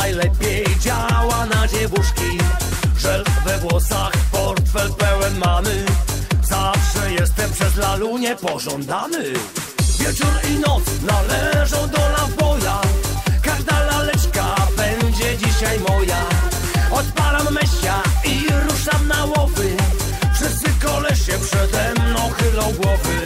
najlepiej działa na dziewuszki. Żel we włosach, portfel pełen mamy Zawsze jestem przez lalu niepożądany. Wieczór i noc należą do lawboja. Każda laleczka będzie dzisiaj moja. Odpalam mesia i ruszam na łowy. Wszyscy kolesie przede mną chylą głowy.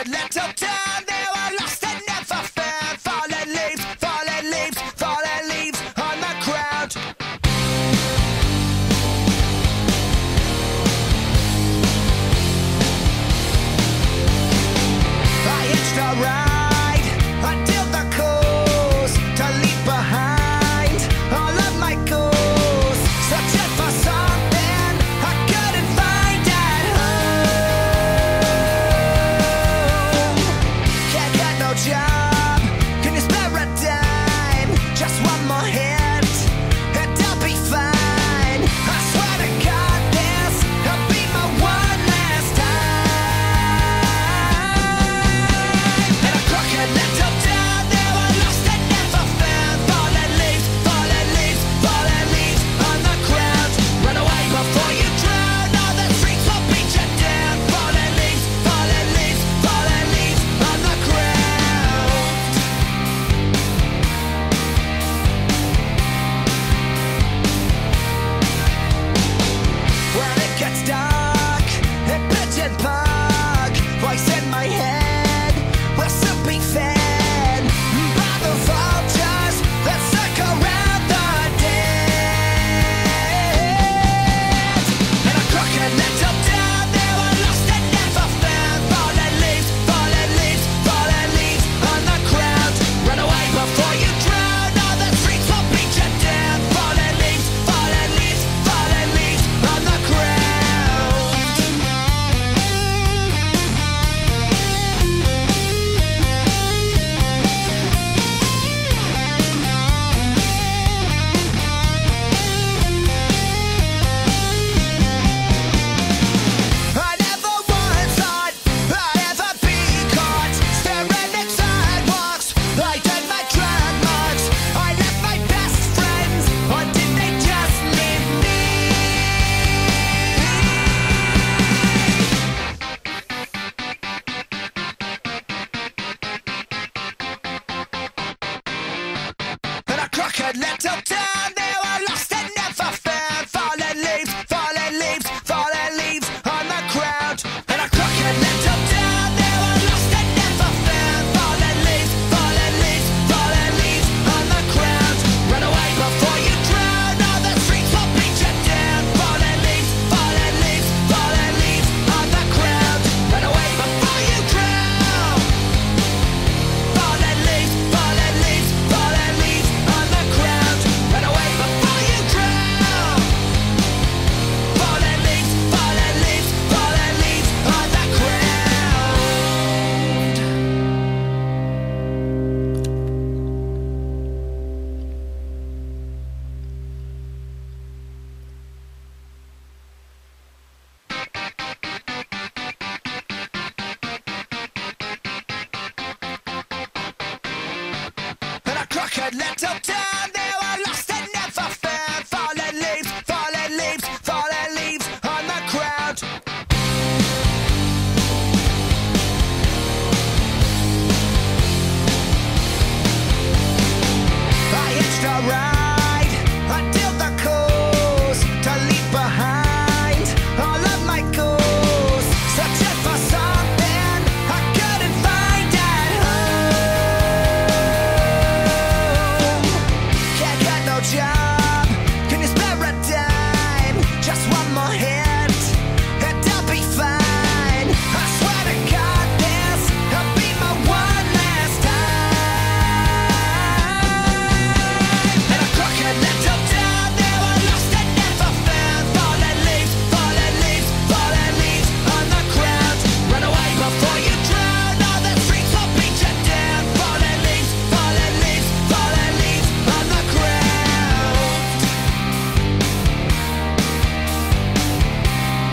stupid little town. They were lost and never found. Fallen leaves, fallen leaves, leaves on the ground. I around. red letter town, they were lost. could let them down, they were lost.